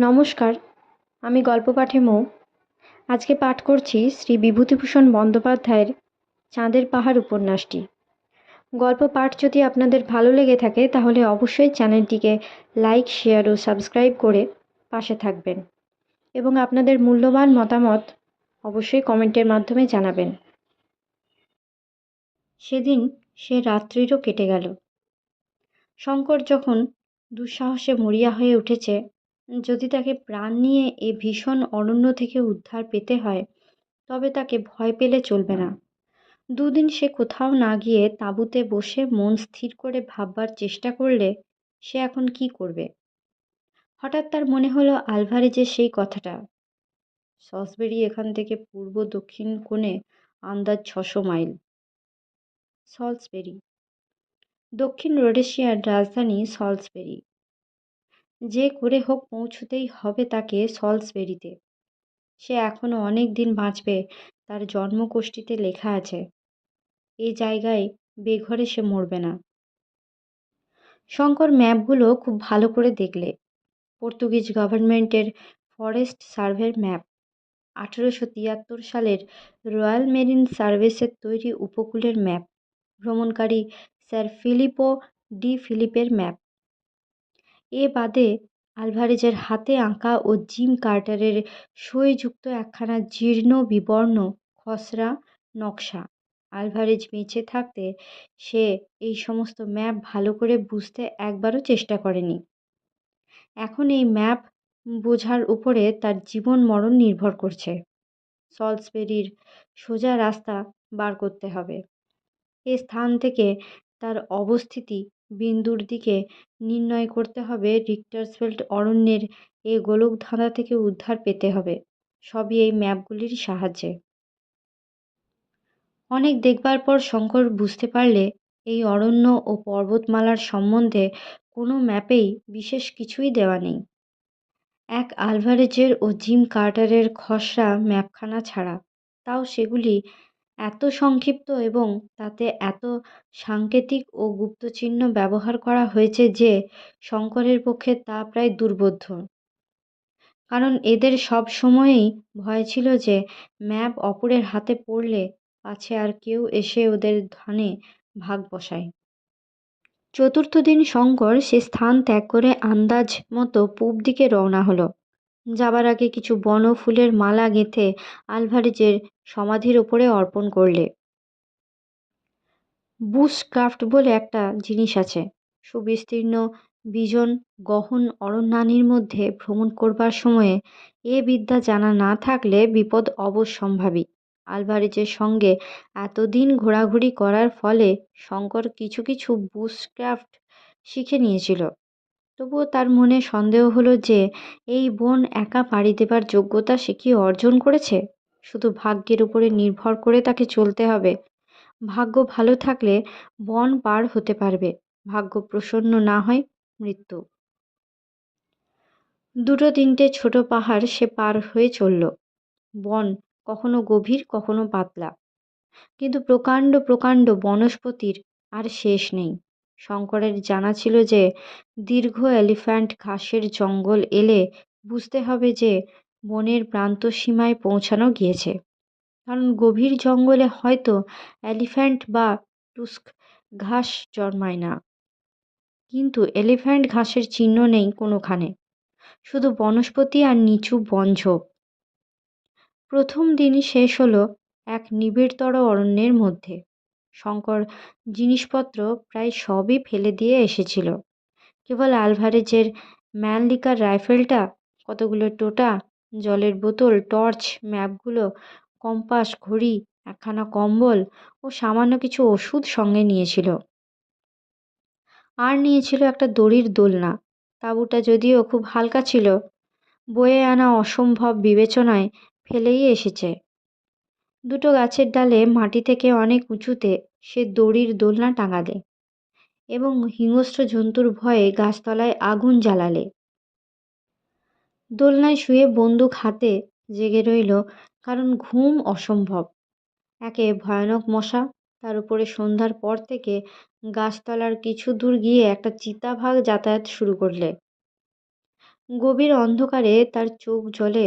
নমস্কার, আমি গল্প পাঠে মৌ। আজকে পাঠ করছি শ্রী বিভূতিভূষণ বন্দ্যোপাধ্যায়ের চাঁদের পাহাড় উপন্যাসটি। গল্প পাঠ যদি আপনাদের ভালো লেগে থাকে, তাহলে অবশ্যই চ্যানেলটিকে লাইক, শেয়ার ও সাবস্ক্রাইব করে পাশে থাকবেন। এবং আপনাদের মূল্যবান মতামত অবশ্যই কমেন্টের মাধ্যমে জানাবেন। সেদিন সে রাত্রিরও কেটে গেল। শঙ্কর যখন দুঃসাহসে মরিয়া হয়ে উঠেছে যদি তাকে প্রাণ নিয়ে এ ভীষণ অরণ্য থেকে উদ্ধার পেতে হয়, তবে তাকে ভয় পেলে চলবে না। দুদিন সে কোথাও না গিয়ে তাঁবুতে বসে মন স্থির করে ভাববার চেষ্টা করলে সে এখন কি করবে? হঠাৎ তার মনে হলো আলভারেজের সেই কথাটা। সসবেরি এখান থেকে পূর্ব দক্ষিণ কোণে আন্দাজ ছশো মাইল। সলসবেরি। দক্ষিণ রোডেশিয়ার রাজধানী সলসবেরি। যে করে হোক পৌঁছতেই হবে তাকে সলসবেরিতে। সে এখনও অনেক দিন বাঁচবে, তার জন্মকোষ্ঠীতে লেখা আছে। এই জায়গায় বেঘরে সে মরবে না। শঙ্কর ম্যাপগুলো খুব ভালো করে দেখলে। পর্তুগিজ গভর্নমেন্টের ফরেস্ট সার্ভের ম্যাপ। আঠেরোশো তিয়াত্তর সালের রয়্যাল মেরিন সার্ভিসের তৈরি উপকূলের ম্যাপ। ভ্রমণকারী স্যার ফিলিপো ডি ফিলিপের ম্যাপ। এ বাদে আলভারেজের হাতে আঁকা ও জিম কার্টারের সইযুক্ত একখানা জীর্ণ, বিবর্ণ, খসড়া নকশা। আলভারেজ বেঁচে থাকতে সে এই সমস্ত ম্যাপ ভালো করে বুঝতে একবারও চেষ্টা করেনি। এখন এই ম্যাপ বোঝার উপরে তার জীবন মরণ নির্ভর করছে। সলসবেরির সোজা রাস্তা বার করতে হবে। এ স্থান থেকে তার অবস্থিতি বিন্দুর দিকে নির্ণয় করতে হবে রিক্টার্সফেল্ড অরণ্যের এ গোলকধাঁধা থেকে উদ্ধার পেতে হবে। সবই এই ম্যাপগুলির সাহায্যে। অনেক দেখবার পর শঙ্কর বুঝতে পারলে এই অরণ্য ও পর্বতমালার সম্বন্ধে কোনো ম্যাপেই বিশেষ কিছুই দেওয়া নেই। এক আলভারেজের ও জিম কার্টারের খসড়া ম্যাপখানা ছাড়া, তাও সেগুলি এত সংক্ষিপ্ত এবং তাতে এত সাংকেতিক ও গুপ্তচিহ্ন ব্যবহার করা হয়েছে যে শঙ্করের পক্ষে তা প্রায় দুর্বোধ্য। কারণ এদের সব সময়েই ভয় ছিল যে ম্যাপ অপরের হাতে পড়লে পাছে আর কেউ এসে ওদের ধানে ভাগ বসায়। চতুর্থ দিন শঙ্কর সে স্থান ত্যাগ করে আন্দাজ মতো পূব দিকে রওনা হলো। যাবার আগে কিছু বন ফুলের মালা গেঁথে আলভারেজের সমাধির ওপরে অর্পণ করলে। বুশ ক্রাফট বলে একটা জিনিস আছে। সুবিস্তীর্ণ বিজন গহন অরণ্যানীর মধ্যে ভ্রমণ করবার সময়ে এ বিদ্যা জানা না থাকলে বিপদ অবশ্যম্ভাবী। আলভারেজের সঙ্গে এতদিন ঘোরাঘুরি করার ফলে শঙ্কর কিছু কিছু বুশক্রাফট শিখে নিয়েছিল। তবুও তার মনে সন্দেহ হলো যে, এই বন একা পাড়ি দেবার যোগ্যতা সে কি অর্জন করেছে? শুধু ভাগ্যের উপরে নির্ভর করে তাকে চলতে হবে। ভাগ্য ভালো থাকলে বন পার হতে পারবে। ভাগ্য প্রসন্ন না হয় মৃত্যু। দুটো তিনটে ছোট পাহাড় সে পার হয়ে চলল। বন কখনো গভীর, কখনো পাতলা। কিন্তু প্রকাণ্ড প্রকাণ্ড বনস্পতির আর শেষ নেই। শঙ্করের জানা ছিল যে, দীর্ঘ এলিফ্যান্ট ঘাসের জঙ্গল এলে বুঝতে হবে যে, বনের প্রান্ত সীমায় পৌঁছানো গিয়েছে। কারণ গভীর জঙ্গলে হয়তো এলিফ্যান্ট বা টুস্ক ঘাস জন্মায় না। কিন্তু এলিফ্যান্ট ঘাসের চিহ্ন নেই কোনোখানে। শুধু বনস্পতি আর নিচু বনঝোপ প্রথম দিনই শেষ হলো এক নিবিড়তর অরণ্যের মধ্যে। শঙ্কর জিনিসপত্র প্রায় সবই ফেলে দিয়ে এসেছিল। কেবল আলভারেজের ম্যানলিকার রাইফেলটা, কতগুলো টোটা, জলের বোতল, টর্চ, ম্যাপগুলো, কম্পাস, ঘড়ি, একখানা কম্বল ও সামান্য কিছু ওষুধ সঙ্গে নিয়েছিল। আর নিয়েছিল একটা দড়ির দোলনা। তাঁবুটা যদিও খুব হালকা ছিল, বয়ে আনা অসম্ভব বিবেচনায় ফেলেই এসেছে। দুটো গাছের ডালে মাটি থেকে অনেক উঁচুতে সে দড়ির দোলনা টাঙালে এবং হিংস্র জন্তুর ভয়ে গাছতলায় আগুন জ্বালালে। দোলনায় শুয়ে বন্দুক হাতে জেগে রইল কারণ ঘুম অসম্ভব। একে ভয়ানক মশা, তার উপরে সন্ধ্যার পর থেকে গাছতলার কিছু দূর গিয়ে একটা চিতাভাগ যাতায়াত শুরু করলে। গভীর অন্ধকারে তার চোখ জ্বলে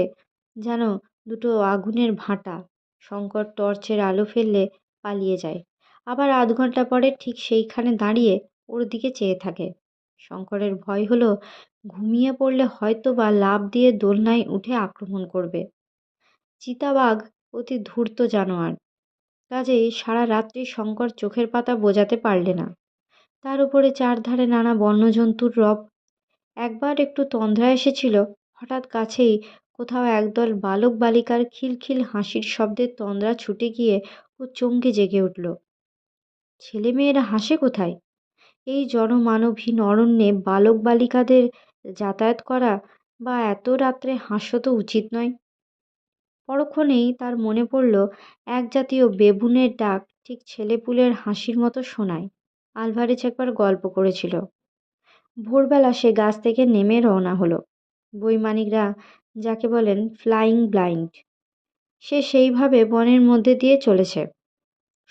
যেন দুটো আগুনের ভাঁটা। শঙ্কর টর্চের আলো ফেললে পালিয়ে যায়। আবার আধ ঘণ্টা পরে ঠিক সেইখানে দাঁড়িয়ে ওর দিকে চেয়ে থাকে। শঙ্করের ভয় হলো, ঘুমিয়ে পড়লে হয়তো বা লাভ দিয়ে দোলনায় উঠে আক্রমণ করবে। চিতাবাঘ অতি ধূর্ত জানোয়ার। কাজেই সারা রাত্রি শঙ্কর চোখের পাতা বোঝাতে পারলে না। তার উপরে চারধারে নানা বন্যজন্তুর রব। একবার একটু তন্দ্রা এসেছিল, হঠাৎ কাছেই কোথাও একদল বালক বালিকার খিলখিল হাসির শব্দে তন্দ্রা ছুটে গিয়ে ও চমকে জেগে উঠল। ছেলেমেয়েরা হাসে কোথায়? এই জনমানবহীন অরণ্যে বালক বালিকাদের যাতায়াত করা বা এত রাত্রে হাস্য তো উচিত নয়। পরক্ষণেই তার মনে পড়ল, এক জাতীয় বেবুনের ডাক ঠিক ছেলেপুলের হাসির মতো শোনায়। আলভারেজ একবার গল্প করেছিল। ভোরবেলা সে গাছ থেকে নেমে রওনা হলো। বৈমানিকরা যাকে বলেন ফ্লাইং ব্লাইন্ড সে সেইভাবে বনের মধ্যে দিয়ে চলেছে।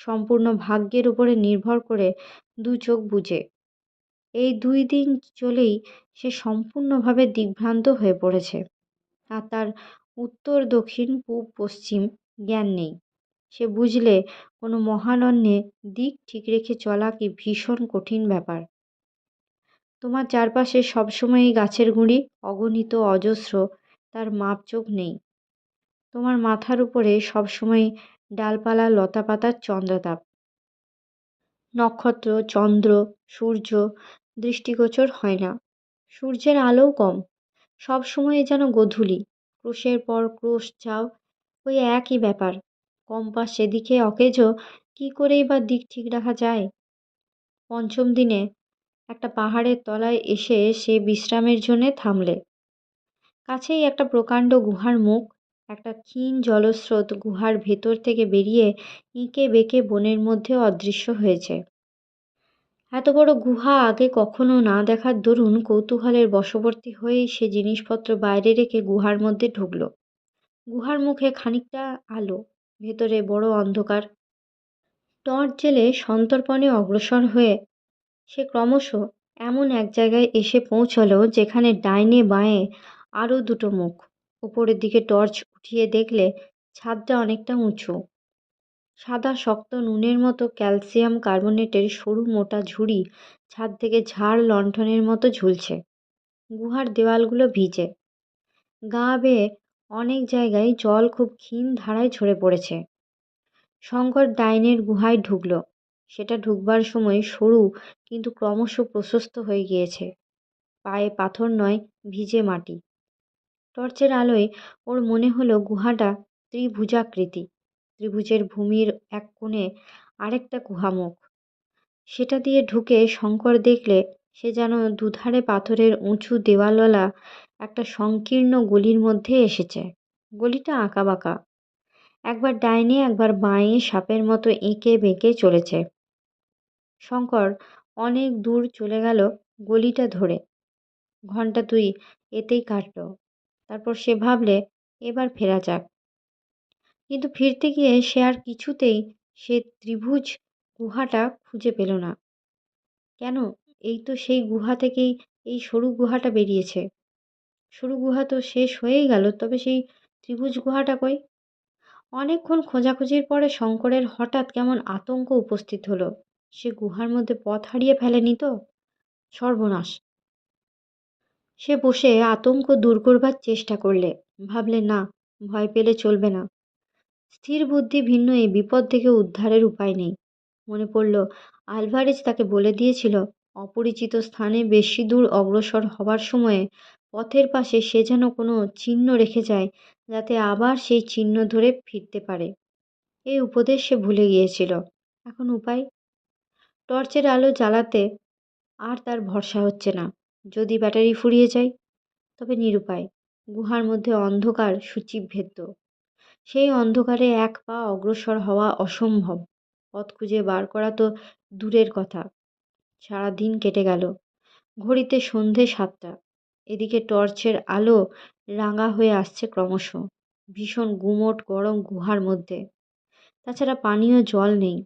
সম্পূর্ণ ভাগ্যের উপরে নির্ভর করে দু চোখ বুঝে। এই দুই দিন চলেই সে সম্পূর্ণভাবে দিগ্ভ্রান্ত হয়ে পড়েছে। আর তার উত্তর, দক্ষিণ, পূব, পশ্চিম জ্ঞান নেই। সে বুঝলে কোনো মহানন্যে দিক ঠিক রেখে চলা কি ভীষণ কঠিন ব্যাপার। তোমার চারপাশে সবসময়ই গাছের গুঁড়ি, অগণিত অজস্র তার মাপচোক নেই। তোমার মাথার উপরে সবসময় ডালপালা লতাপাতার চন্দ্রতাপ। নক্ষত্র, চন্দ্র, সূর্য, দৃষ্টিগোচর হয় না। সূর্যের আলোও কম। সব সময় যেন গোধূলি। ক্রোশের পর ক্রোশ যাও ওই একই ব্যাপার। কম্পাস সেদিকে, অকেজো, কি করেই বা দিক ঠিক রাখা যায়? পঞ্চম দিনে একটা পাহাড়ের তলায় এসে সে বিশ্রামের জন্যে থামলে। কাছেই একটা প্রকাণ্ড গুহার মুখ, একটা ক্ষীণ জলস্রোত গুহার ভেতর থেকে বেরিয়ে এঁকে বেঁকে বনের মধ্যে অদৃশ্য হয়েছে। এত বড় গুহা আগে কখনো না দেখার দরুন কৌতূহলের বশবর্তী হয়েই সে জিনিসপত্র বাইরে রেখে গুহার মধ্যে ঢুকল। গুহার মুখে খানিকটা আলো, ভেতরে বড় অন্ধকার। টর্চ জেলে সন্তর্পণে অগ্রসর হয়ে সে ক্রমশ এমন এক জায়গায় এসে পৌঁছলো যেখানে ডাইনে বাঁয়ে আরও দুটো মুখ। উপরের দিকে টর্চ উঠিয়ে দেখলে ছাদটা অনেকটা উঁচু। সাদা, শক্ত নুনের মতো ক্যালসিয়াম কার্বনেটের সরু মোটা ঝুড়ি ছাদ থেকে ঝাড় লণ্ঠনের মতো ঝুলছে। গুহার দেওয়ালগুলো ভিজে। গা বেয়ে অনেক জায়গায় জল খুব ক্ষীণ ধারায় ঝরে পড়েছে। শঙ্কর ডাইনের গুহায় ঢুকল। সেটা ঢুকবার সময় সরু কিন্তু ক্রমশ প্রশস্ত হয়ে গিয়েছে। পায়ে পাথর নয়, ভিজে মাটি। টর্চের আলোয় ওর মনে হলো গুহাটা ত্রিভুজাকৃতি। ত্রিভুজের ভূমির এক কোণে আরেকটা গুহামুখ। সেটা দিয়ে ঢুকে শঙ্কর দেখলে সে যেন দুধারে পাথরের উঁচু দেওয়ালওয়ালা একটা সংকীর্ণ গলির মধ্যে এসেছে। গলিটা আঁকাবাঁকা। একবার ডাইনে, একবার বাঁয়ে সাপের মতো এঁকে বেঁকে চলেছে। শঙ্কর অনেক দূর চলে গেল গলিটা ধরে। ঘণ্টা দুই এতেই কাটল। তারপর সে ভাবলে, এবার ফেরা যাক। কিন্তু ফিরতে গিয়ে সে আর কিছুতেই সে ত্রিভুজ গুহাটা খুঁজে পেল না। কেন? এই তো সেই গুহা থেকেই এই সরু গুহাটা বেরিয়েছে। সরু গুহা তো শেষ হয়েই গেল, তবে সেই ত্রিভুজ গুহাটা কই? অনেকক্ষণ খোঁজাখুঁজির পরে শঙ্করের হঠাৎ কেমন আতঙ্ক উপস্থিত হলো। সে গুহার মধ্যে পথ হারিয়ে ফেলেনি তো? সর্বনাশ! সে বসে আতঙ্ক দূর করবার চেষ্টা করলে। ভাবলে, না, ভয় পেলে চলবে না। স্থির বুদ্ধি ভিন্ন, এই বিপদ থেকে উদ্ধারের উপায় নেই। মনে পড়ল, আলভারেজ তাকে বলে দিয়েছিল, অপরিচিত স্থানে বেশি দূর অগ্রসর হবার সময়ে পথের পাশে সে যেন কোনো চিহ্ন রেখে যায়, যাতে আবার সেই চিহ্ন ধরে ফিরতে পারে। এই উপদেশ সে ভুলে গিয়েছিল। এখন উপায়? টর্চের আলো জ্বালাতে আর তার ভরসা হচ্ছে না। যদি ব্যাটারি ফুরিয়ে যায়, তবে নিরুপায়। গুহার মধ্যে অন্ধকার সূচিভেদ্য সেই অন্ধকারে এক পা অগ্রসর হওয়া অসম্ভব। পথ খুঁজে বার করা তো দূরের কথা। সারা দিন কেটে গেল। ঘড়িতে সন্ধে সাতটা। এদিকে টর্চের আলো রাঙা হয়ে আসছে ক্রমশ। ভীষণ গুমোট গরম গুহার মধ্যে। তাছাড়া পানীয় জল নেই।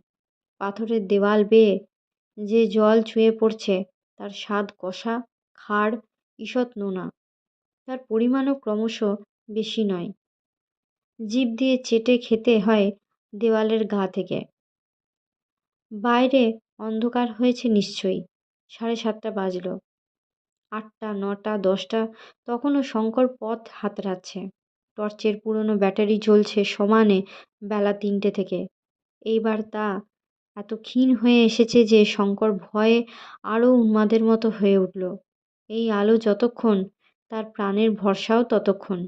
পাথরের দেওয়াল বেয়ে যে জল ছুঁয়ে পড়ছে, তার স্বাদ কষা খাড় ঈষৎ নোনা। তার পরিমাণও ক্রমশ বেশি নয়। জিভ দিয়ে চেটে খেতে হয় দেওয়ালের গা থেকে। বাইরে অন্ধকার হয়েছে নিশ্চয়ই। সাড়ে সাতটা বাজল। আটটা, নটা, দশটা তখনও শঙ্কর পথ হাতড়াচ্ছে। টর্চের পুরনো ব্যাটারি জ্বলছে সমানে বেলা তিনটে থেকে। এইবার তা এত ক্ষীণ হয়ে এসেছে যে শঙ্কর ভয়ে আরও উন্মাদের মতো হয়ে উঠল। এই আলো যতক্ষণ, তার প্রাণের ভরসাও ততক্ষণ।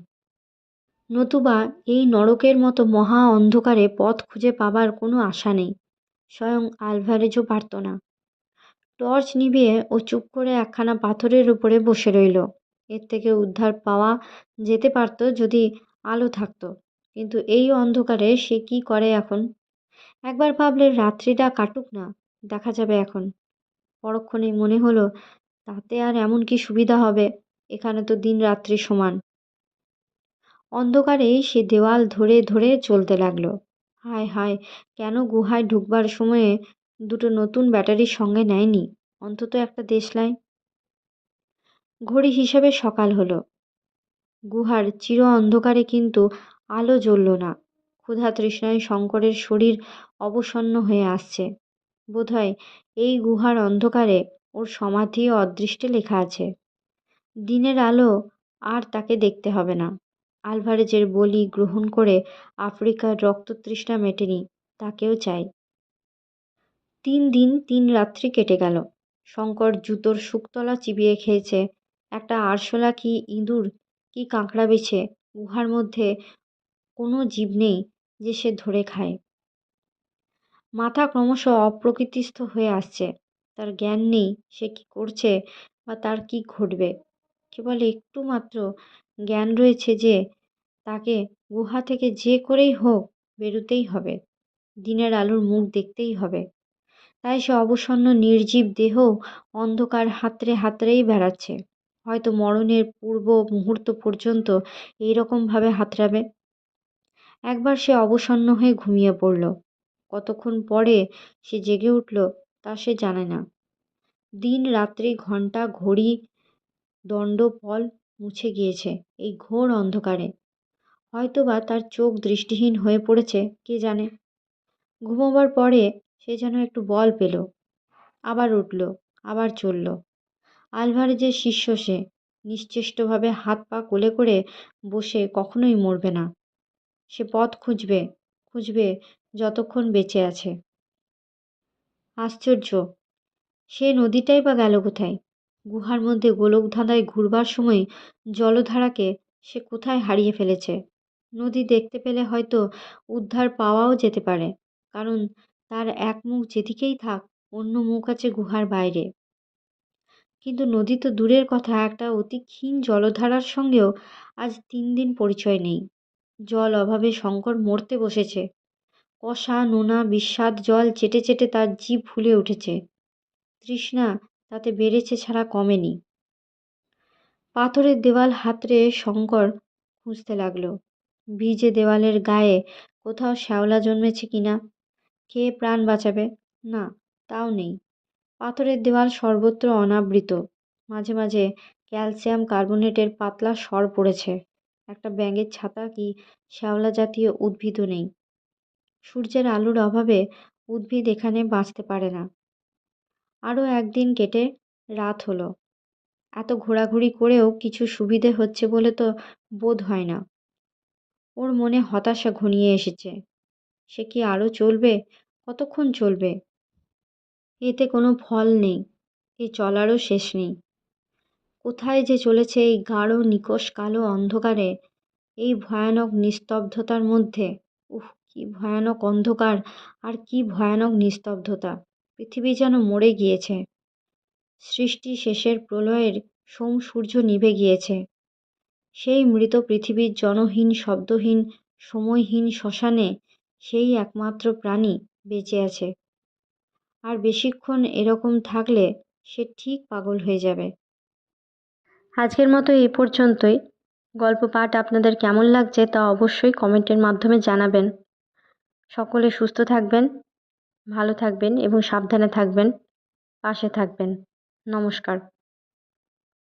নতুবা এই নরকের মতো মহা অন্ধকারে পথ খুঁজে পাবার কোনো আশা নেই, স্বয়ং আলভারেজও পারত না। টর্চ নিভিয়ে ও চুপ করে একখানা পাথরের উপরে বসে রইল। এর থেকে উদ্ধার পাওয়া যেতে পারত যদি আলো থাকতো, কিন্তু এই অন্ধকারে সে কি করে এখন? একবার ভাবলে রাত্রিটা কাটুক না, দেখা যাবে এখন। পরক্ষণেই মনে হলো তাতে আর এমন কি সুবিধা হবে? এখানে তো দিন রাত্রি সমান। অন্ধকারেই সে দেওয়াল ধরে ধরে চলতে লাগল। হায় হায়, কেন গুহায় ঢুকবার সময়ে দুটো নতুন ব্যাটারির সঙ্গে নেয়নি? অন্তত একটা দেশলাই। ঘড়ি হিসাবে সকাল হলো। গুহার চির অন্ধকারে কিন্তু আলো জ্বলল না। ক্ষুধা তৃষ্ণায় শঙ্করের শরীর অবসন্ন হয়ে আসছে। বোধহয় এই গুহার অন্ধকারে ওর সমাধি অদৃষ্টে লেখা আছে। দিনের আলো আর তাকে দেখতে হবে না। আলভারেজের বলি গ্রহণ করে আফ্রিকার রক্ততৃষ্ণা মেটেনি, তাকেও চাই। তিন দিন তিন রাত্রি কেটে গেল। শঙ্কর জুতোর শুকতলা চিবিয়ে খেয়েছে। একটা আরশোলা কি ইঁদুর, কি কাঁকড়া বেছে, গুহার মধ্যে কোনো জীব নেই যে সে ধরে খায়। মাথা ক্রমশ অপ্রকৃতিস্থ হয়ে আসছে। তার জ্ঞান নেই, সে কি করছে বা তার কি ঘটবে? কেবল একটু মাত্র জ্ঞান রয়েছে যে, তাকে গুহা থেকে যে করেই হোক বেরোতেই হবে, দিনের আলোর মুখ দেখতেই হবে। তাই সে অবসন্ন, নির্জীব দেহ অন্ধকার হাতড়ে হাতড়েই বেড়াচ্ছে। হয়তো মরণের পূর্ব মুহূর্ত পর্যন্ত এই রকমভাবে হাতড়াবে। একবার সে অবসন্ন হয়ে ঘুমিয়ে পড়ল। কতক্ষণ পরে সে জেগে উঠল তা সে জানে না। দিন রাত্রি ঘণ্টা ঘড়ি দণ্ড পল মুছে গিয়েছে এই ঘোর অন্ধকারে। হয়তোবা তার চোখ দৃষ্টিহীন হয়ে পড়েছে, কে জানে? ঘুমোবার পরে সে যেন একটু বল পেল। আবার উঠল, আবার চলল। আলভারেজের শিষ্য সে, নিশ্চেষ্টভাবে হাত পা কোলে করে বসে কখনোই মরবে না। সে পথ খুঁজবে খুঁজবে যতক্ষণ বেঁচে আছে। আশ্চর্য। সে নদীটাই বা গেল কোথায়? গুহার মধ্যে গোলক ধাঁধায় ঘুরবার সময় জলধারাকে সে কোথায় হারিয়ে ফেলেছে? নদী দেখতে পেলে হয়তো উদ্ধার পাওয়াও যেতে পারে, কারণ তার এক মুখ যেদিকেই থাক, অন্য মুখ আছে গুহার বাইরে। কিন্তু নদী তো দূরের কথা, একটা অতি ক্ষীণ জলধারার সঙ্গেও আজ তিন দিন পরিচয় নেই। জল অভাবে শঙ্কর মরতে বসেছে। কষা, নোনা বিস্বাদ জল চেটে চেটে তার জিভ ফুলে উঠেছে। তৃষ্ণা তাতে বেড়েছে ছাড়া কমেনি। পাথরের দেওয়াল হাতড়ে শঙ্কর খুঁজতে লাগল। ভিজে দেওয়ালের গায়ে কোথাও শ্যাওলা জন্মেছে কিনা খেয়ে প্রাণ বাঁচাবে? না, তাও নেই। পাথরের দেওয়াল সর্বত্র অনাবৃত। মাঝে মাঝে ক্যালসিয়াম কার্বোনেটের পাতলা সর পড়েছে। একটা ব্যাঙের ছাতা কি শ্যাওলা জাতীয় উদ্ভিদও নেই। সূর্যের আলোর অভাবে উদ্ভিদ এখানে বাঁচতে পারে না। আরও একদিন কেটে রাত হলো। এত ঘোরাঘুরি করেও কিছু সুবিধে হচ্ছে বলে তো বোধ হয় না। ওর মনে হতাশা ঘনিয়ে এসেছে। সে কি আরও চলবে? কতক্ষণ চলবে? এতে কোনো ফল নেই। এ চলারও শেষ নেই। কোথায় যে চলেছে এই গাঢ়, নিকষ, কালো অন্ধকারে, এই ভয়ানক নিস্তব্ধতার মধ্যে কি ভয়ানক অন্ধকার আর কি ভয়ানক নিস্তব্ধতা। পৃথিবী যেন মরে গিয়েছে। সৃষ্টি শেষের প্রলয়ের সোম সূর্য নিভে গিয়েছে। সেই মৃত পৃথিবীর জনহীন, শব্দহীন, সময়হীন শ্মশানে সেই একমাত্র প্রাণী বেঁচে আছে। আর বেশিক্ষণ এরকম থাকলে সে ঠিক পাগল হয়ে যাবে। আজকের মতো এই পর্যন্তই। গল্প পাঠ আপনাদের কেমন লাগছে তা অবশ্যই কমেন্টের মাধ্যমে জানাবেন। সকলে সুস্থ থাকবেন, ভালো থাকবেন এবং সাবধানে থাকবেন, পাশে থাকবেন। নমস্কার।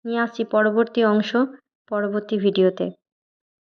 নিয়ে আসছি পরবর্তী অংশ, পরবর্তী ভিডিওতে।